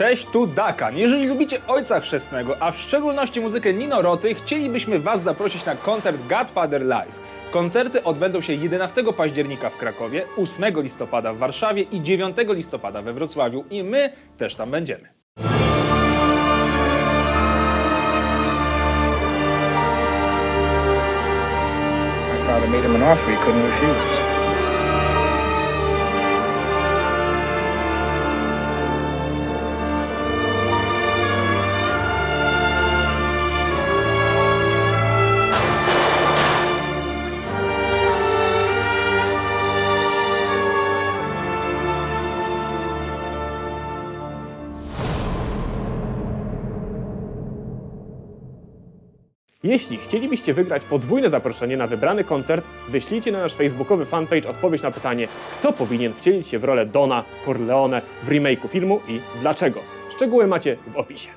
Cześć, tu Dakan. Jeżeli lubicie Ojca Chrzestnego, a w szczególności muzykę Nino Roty, chcielibyśmy Was zaprosić na koncert Godfather Live. Koncerty odbędą się 11 października w Krakowie, 8 listopada w Warszawie i 9 listopada we Wrocławiu i my też tam będziemy. My father made him an offer he couldn't refuse. Jeśli chcielibyście wygrać podwójne zaproszenie na wybrany koncert, wyślijcie na nasz facebookowy fanpage odpowiedź na pytanie, kto powinien wcielić się w rolę Dona Corleone w remake'u filmu i dlaczego. Szczegóły macie w opisie.